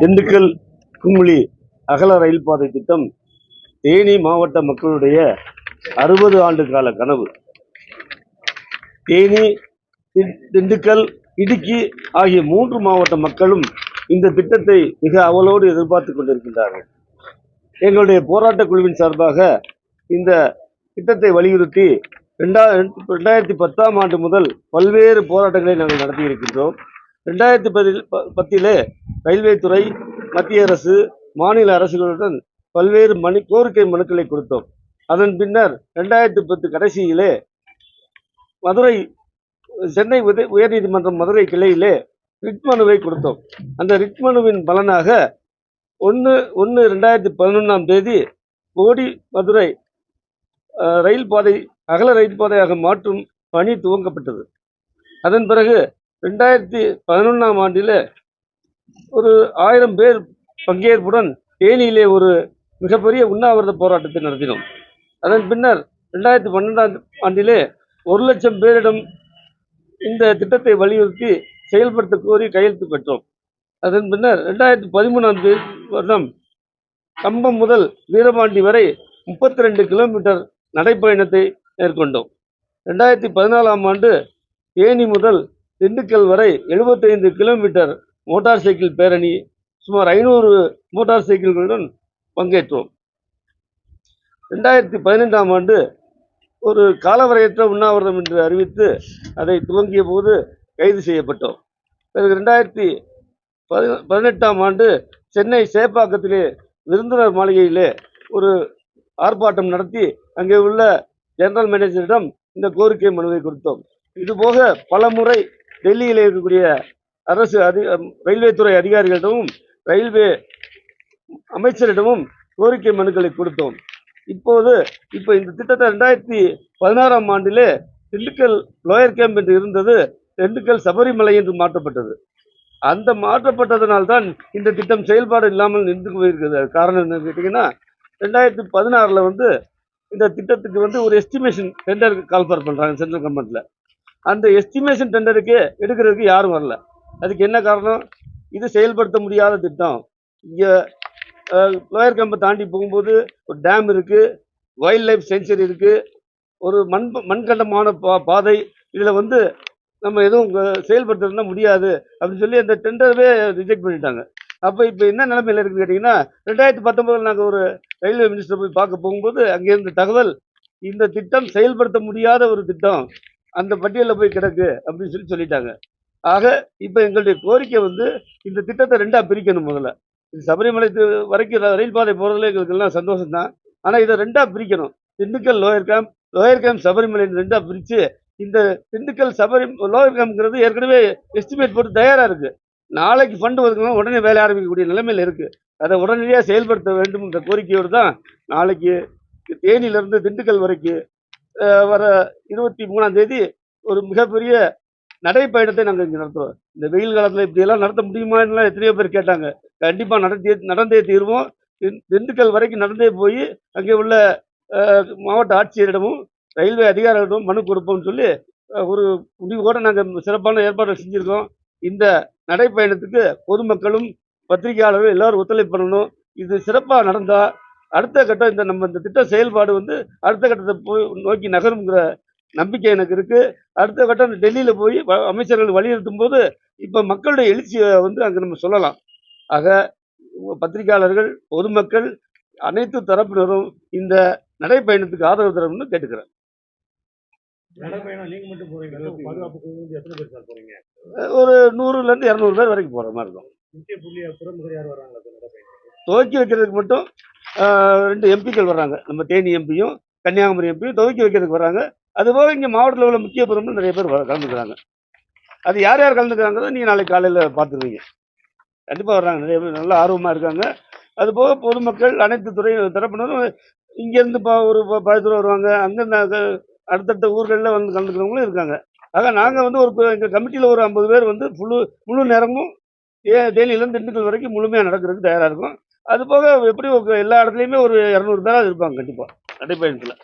திண்டுக்கல் குமுளி அகல ரயில் பாதை திட்டம் தேனி மாவட்ட மக்களுடைய அறுபது ஆண்டு கால கனவு. தேனி திண்டுக்கல் இடுக்கி ஆகிய மூன்று மாவட்ட மக்களும் இந்த திட்டத்தை மிக அவலோடு எதிர்பார்த்து கொண்டிருக்கின்றார்கள். எங்களுடைய போராட்ட குழுவின் சார்பாக இந்த திட்டத்தை வலியுறுத்தி ரெண்டா ரெண்டாயிரத்தி பத்தாம் ஆண்டு முதல் பல்வேறு போராட்டங்களை நாங்கள் நடத்தி இருக்கின்றோம் ரெண்டாயிரத்தி பதில் ப- பத்திலே ரயில்வே துறை மத்திய அரசு மாநில அரசுகளுடன் பல்வேறு மனு கோரிக்கை மனுக்களை கொடுத்தோம். அதன் பின்னர் ரெண்டாயிரத்தி பத்து கடைசியிலே மதுரை சென்னை உத- உயர்நீதிமன்றம் மதுரை கிளையிலே ரிட் மனுவை கொடுத்தோம். அந்த ரிட் மனுவின் பலனாக ஒன்று ஒன்று ரெண்டாயிரத்தி பதினொன்றாம் தேதி கோடி மதுரை ரயில் பாதை அகல ரயில் பாதையாக மாற்றும் பணி துவங்கப்பட்டது. அதன் பிறகு ரெண்டாயிரத்தி பதினொன்றாம் ஆண்டில் ஒரு ஆயிரம் பேர் பங்கேற்புடன் தேனியிலே ஒரு மிகப்பெரிய உண்ணாவிரத போராட்டத்தை நடத்தினோம். அதன் பின்னர் ரெண்டாயிரத்தி பன்னெண்டாம் ஆண்டிலே ஒரு லட்சம் பேரிடம் இந்த திட்டத்தை வலியுறுத்தி செயல்படுத்த கோரி கையெழுத்து பெற்றோம். அதன் பின்னர் ரெண்டாயிரத்தி பதிமூணாம் தேதி வருடம் கம்பம் முதல் வீரபாண்டி வரை முப்பத்தி ரெண்டு கிலோமீட்டர் நடைப்பயணத்தை மேற்கொண்டோம். ரெண்டாயிரத்தி பதினாலாம் ஆண்டு தேனி முதல் திண்டுக்கல் வரை 75 கிலோமீட்டர் மோட்டார் சைக்கிள் பேரணி சுமார் ஐநூறு மோட்டார் சைக்கிள்களுடன் பங்கேற்றோம். ரெண்டாயிரத்தி பதினைந்தாம் ஆண்டு ஒரு காலவரையற்ற உண்ணாவிரதம் என்று அறிவித்து அதை துவங்கிய போது கைது செய்யப்பட்டோம். பிறகு ரெண்டாயிரத்தி பதி பதினெட்டாம் ஆண்டு சென்னை சேப்பாக்கத்திலே விருந்தினர் மாளிகையிலே ஒரு ஆர்ப்பாட்டம் நடத்தி அங்கே உள்ள ஜெனரல் மேனேஜரிடம் இந்த கோரிக்கை மனுவை கொடுத்தோம். இதுபோக பல முறை டெல்லியில் இருக்கக்கூடிய அரசு அதி ரயில்வே துறை அதிகாரிகளிடமும் ரயில்வே அமைச்சரிடமும் கோரிக்கை மனுக்களை கொடுத்தோம். இப்போது இப்போ இந்த திட்டத்தை ரெண்டாயிரத்தி பதினாறாம் ஆண்டிலே திண்டுக்கல் லோயர் கேம்ப் என்று இருந்தது திண்டுக்கல் சபரிமலை என்று மாற்றப்பட்டது. அந்த மாற்றப்பட்டதனால்தான் இந்த திட்டம் செயல்பாடு இல்லாமல் நின்று போயிருக்கிறது. காரணம் என்னன்னு கேட்டிங்கன்னா ரெண்டாயிரத்தி பதினாறில் வந்து இந்த திட்டத்துக்கு வந்து ஒரு எஸ்டிமேஷன் டெண்டர் கால்ஃபர் பண்ணுறாங்க சென்ட்ரல் கவர்மெண்ட்டில் அந்த எஸ்டிமேஷன் டெண்டருக்கு எடுக்கிறதுக்கு யாரும் வரல. அதுக்கு என்ன காரணம்? இது செயல்படுத்த முடியாத திட்டம். இங்கே லோயர் கம்பை தாண்டி போகும்போது ஒரு டேம் இருக்குது வைல்ட் லைஃப் சென்ச்சுரி இருக்குது ஒரு மண் மண்கண்டமான பா பாதை. இதில் வந்து நம்ம எதுவும் செயல்படுத்துறதுனா முடியாது. அப்படின்னு சொல்லி அந்த டெண்டரவே ரிஜெக்ட் பண்ணிட்டாங்க. அப்போ இப்போ என்ன நிலைமையில் இருக்குன்னு கேட்டிங்கன்னா ரெண்டாயிரத்தி பத்தொம்போதில் நாங்கள் ஒரு ரயில்வே மினிஸ்டர் போய் பார்க்க போகும்போது அங்கேருந்து தகவல் இந்த திட்டம் செயல்படுத்த முடியாத ஒரு திட்டம். அந்த பட்டியலில் போய் கிடக்கு அப்படின்னு சொல்லி சொல்லிட்டாங்க. ஆக இப்போ எங்களுடைய கோரிக்கை வந்து இந்த திட்டத்தை ரெண்டாக பிரிக்கணும் முதல்ல. இது சபரிமலை வரைக்கும் ரயில் பாதை போகிறதுல எங்களுக்கு எல்லாம் சந்தோஷம் தான் ஆனால் இதை ரெண்டாக பிரிக்கணும். Dindigul lower camp lower camp Sabarimala ரெண்டாக பிரித்து இந்த திண்டுக்கல் சபரி லோயர் கேம்ப்ங்கிறது ஏற்கனவே எஸ்டிமேட் போட்டு தயாராக இருக்குது நாளைக்கு ஃபண்டு ஒதுக்கணும் உடனே வேலை ஆரம்பிக்கக்கூடிய நிலைமையில் இருக்குது அதை உடனடியாக செயல்படுத்த வேண்டும் என்ற கோரிக்கையோடு தான் நாளைக்கு தேனியிலிருந்து திண்டுக்கல் வரைக்கும் வர இருபத்தி மூணாம் தேதி ஒரு மிகப்பெரிய நடைப்பயணத்தை நாங்கள் இங்கே நடத்துவோம் இந்த வெயில் காலத்தில் இப்படியெல்லாம் நடத்த முடியுமான்னுலாம் எத்தனையோ பேர் கேட்டாங்க. கண்டிப்பாக நடந்தே நடந்தே தீர்வோம். திண்- திண்டுக்கல் வரைக்கும் நடந்தே போய் அங்கே உள்ள மாவட்ட ஆட்சியரிடமும் ரயில்வே அதிகாரிகளிடமும் மனு கொடுப்போம்னு சொல்லி ஒரு முடிவோடு நாங்கள் சிறப்பான ஏற்பாடு செஞ்சுருக்கோம். இந்த நடைப்பயணத்துக்கு பொதுமக்களும் பத்திரிகையாளர்கள் எல்லாரும் ஒத்துழைப்பு பண்ணணும். இது சிறப்பாக நடந்தால் அடுத்த கட்டம் இந்த நம்ம இந்த திட்ட செயல்பாடு வந்து அடுத்த கட்டத்தை போய் நோக்கி நகருங்கிற நம்பிக்கை எனக்கு இருக்கு. அடுத்த கட்டம் டெல்லியில் போய் அமைச்சர்கள் வலியுறுத்தும் போது இப்போ மக்களுடைய எழுச்சியை வந்து அங்கே நம்ம சொல்லலாம். ஆக பத்திரிகையாளர்கள் பொதுமக்கள் அனைத்து தரப்பினரும் இந்த நடைப்பயணத்துக்கு ஆதரவு தரணும்னு கேட்டுக்கிறேன். ஒரு நூறுலேருந்து இரநூறு பேர் வரைக்கும் போகிற மாதிரி இருக்கும். துவக்கி வைக்கிறதுக்கு மட்டும் ரெண்டு எம்பிக்கள் வர்றாங்க. நம்ம தேனி எம்பியும் கன்னியாகுமரி எம்பியும் துவக்கி வைக்கிறதுக்கு வர்றாங்க. அதுபோக இங்கே மாவட்டத்தில் உள்ள முக்கிய பிரமுகர்கள் நிறைய பேர் கலந்துக்கிறாங்க. அது யார் யார் கலந்துக்கிறாங்கிறத நீங்கள் நாளைக்கு காலையில் பார்த்துருவீங்க. கண்டிப்பாக வர்றாங்க. நிறைய பேர் நல்லா ஆர்வமாக இருக்காங்க. அதுபோக பொதுமக்கள் அனைத்து துறை தரப்பினரும் இங்கேருந்து இப்போ ஒரு ப- பத்து தூரம் வருவாங்க. அங்கேருந்து அடுத்தடுத்த ஊர்களில் வந்து கலந்துக்கிறவங்களும் இருக்காங்க. ஆக நாங்கள் வந்து ஒரு எங்கள் கமிட்டியில் ஒரு ஐம்பது பேர் வந்து முழு முழு நேரமும் ஏ தேனியிலேருந்து திண்டுக்கல் வரைக்கும் முழுமையாக நடக்கிறதுக்கு தயாராக இருக்கும். அது போக எப்படி எல்லா இடத்துலையுமே ஒரு இரநூறு பேராது இருப்பாங்க கண்டிப்பாக நடைப்பயணத்தில்